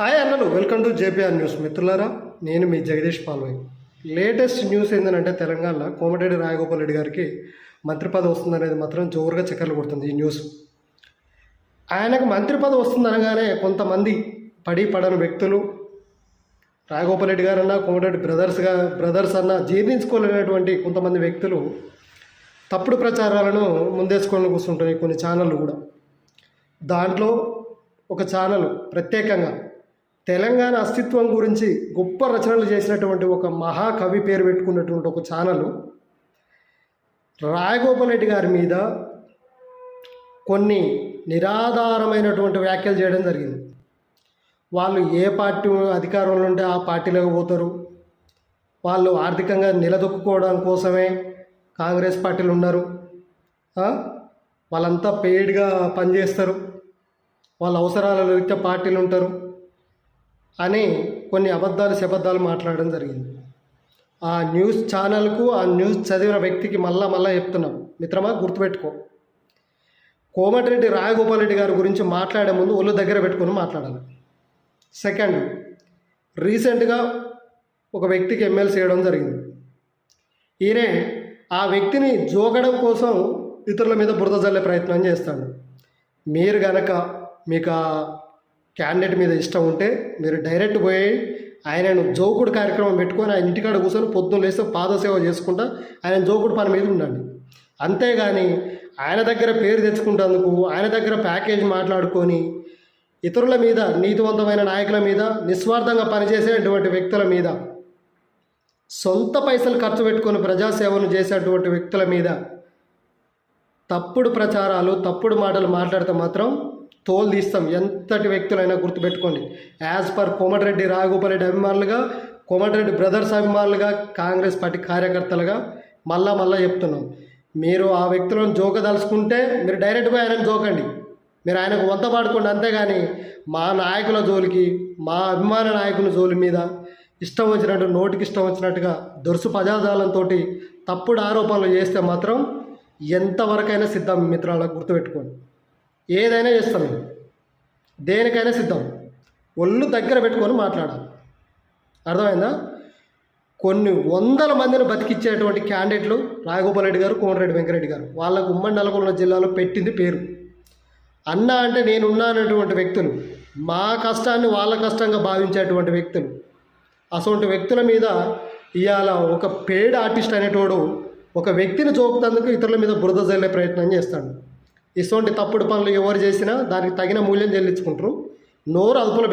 Hi అన్నలు welcome to JPR news. మిత్రులారా నేను మీ జగదీష్ పాల్వై. లేటెస్ట్ న్యూస్ ఏంటంటే తెలంగాణలో కోమటిరెడ్డి రాయగోపాల్ రెడ్డి గారికి మంత్రి పదవి వస్తుందనేది మాత్రం జోరుగా చక్కర్లు కొడుతుంది ఈ న్యూస్. ఆయనకు మంత్రి పదవి వస్తుందనగానే కొంతమంది పడి పడని వ్యక్తులు రాయగోపాల్ రెడ్డి గారు అన్నా కోమటిరెడ్డి బ్రదర్స్గా బ్రదర్స్ అన్న జీర్ణించుకోలేనటువంటి కొంతమంది వ్యక్తులు తప్పుడు ప్రచారాలను ముందేసుకొని కూర్చుంటున్నాయి కొన్ని ఛానళ్ళు కూడా. దాంట్లో ఒక ఛానల్ ప్రత్యేకంగా తెలంగాణ అస్తిత్వం గురించి గొప్ప రచనలు చేసినటువంటి ఒక మహాకవి పేరు పెట్టుకున్నటువంటి ఒక ఛానల్ రాయగోపాల్ రెడ్డి గారి మీద కొన్ని నిరాధారమైనటువంటి వ్యాఖ్యలు చేయడం జరిగింది. వాళ్ళు ఏ పార్టీ అధికారంలో ఉంటే ఆ పార్టీలోకి పోతారు. వాళ్ళు ఆర్థికంగా నిలదొక్కుకోవడం కోసమే కాంగ్రెస్ పార్టీలు ఉన్నారు. వాళ్ళంతా పెయిడ్గా పనిచేస్తారు. వాళ్ళ అవసరాల రీత్యా పార్టీలు ఉంటారు. అని కొన్ని అబద్ధాలు శబద్ధాలు మాట్లాడడం జరిగింది. ఆ న్యూస్ ఛానల్కు ఆ న్యూస్ చదివిన వ్యక్తికి మళ్ళా మళ్ళా చెప్తున్నాం. మిత్రమా గుర్తుపెట్టుకో. కోమటిరెడ్డి రాజగోపాల్ రెడ్డి గారి గురించి మాట్లాడే ముందు ఒళ్ళు దగ్గర పెట్టుకొని మాట్లాడాలి. సెకండ్ రీసెంట్గా ఒక వ్యక్తికి ఎమ్మెల్సీ చేయడం జరిగింది. ఈయనే ఆ వ్యక్తిని జోగడం కోసం ఇతరుల మీద బురద జల్లే ప్రయత్నం చేస్తాడు. మీరు గనక మీకు క్యాండిడేట్ మీద ఇష్టం ఉంటే మీరు డైరెక్ట్ పోయి ఆయనను జోకుడు కార్యక్రమం పెట్టుకొని ఆయన ఇంటికాడ కూర్చొని పొద్దున్న లేస్తే పాదసేవ చేసుకుంటా ఆయన జోకుడు పని మీద ఉండండి. అంతేగాని ఆయన దగ్గర పేరు తెచ్చుకుంటేందుకు ఆయన దగ్గర ప్యాకేజ్ మాట్లాడుకొని ఇతరుల మీద నీతివంతమైన నాయకుల మీద నిస్వార్థంగా పనిచేసేటువంటి వ్యక్తుల మీద సొంత పైసలు ఖర్చు పెట్టుకొని ప్రజాసేవను చేసేటువంటి వ్యక్తుల మీద తప్పుడు ప్రచారాలు తప్పుడు మాటలు మాట్లాడితే మాత్రం తోలు తీస్తాం. ఎంతటి వ్యక్తులైనా గుర్తుపెట్టుకోండి. యాజ్ పర్ కోమటిరెడ్డి రాఘగోపాల్ రెడ్డి అభిమానులుగా కోమటిరెడ్డి బ్రదర్స్ అభిమానులుగా కాంగ్రెస్ పార్టీ కార్యకర్తలుగా మళ్ళా మళ్ళా చెప్తున్నాం. మీరు ఆ వ్యక్తులను జోకదలుచుకుంటే మీరు డైరెక్ట్గా ఆయనను జోకండి. మీరు ఆయనకు వంత పాడుకోండి అంతేగాని మా నాయకుల జోలికి మా అభిమాన నాయకుల జోలి మీద ఇష్టం వచ్చినట్టు నోటికి ఇష్టం వచ్చినట్టుగా దొరుసు పదార్థాలతో తప్పుడు ఆరోపణలు చేస్తే మాత్రం ఎంతవరకైనా సిద్ధం మిత్రాలకు గుర్తుపెట్టుకోండి. ఏదైనా చేస్తాం మేము. దేనికైనా సిద్ధం. ఒళ్ళు దగ్గర పెట్టుకొని మాట్లాడాలి. అర్థమైందా? కొన్ని వందల మందిని బతికిచ్చేటువంటి క్యాండిడేట్లు రాఘగోపాల్ రెడ్డి గారు కోమటిరెడ్డి వెంకరెడ్డి గారు. వాళ్ళకు ఉమ్మడి నల్గొండ జిల్లాలో పెట్టింది పేరు. అన్న అంటే నేను ఉన్నానటువంటి వ్యక్తులు మా కష్టాన్ని వాళ్ళ కష్టంగా భావించేటువంటి వ్యక్తులు అటువంటి వ్యక్తుల మీద ఇవాళ ఒక పేడ్ ఆర్టిస్ట్ అనేటోడు ఒక వ్యక్తిని చూపుతందుకు ఇతరుల మీద బురద జల్లే ప్రయత్నం చేస్తాడు. ఇటువంటి తప్పుడు పనులు ఎవరు చేసినా దానికి తగిన మూల్యం చెల్లించుకుంటారు. నోరు అదుపులో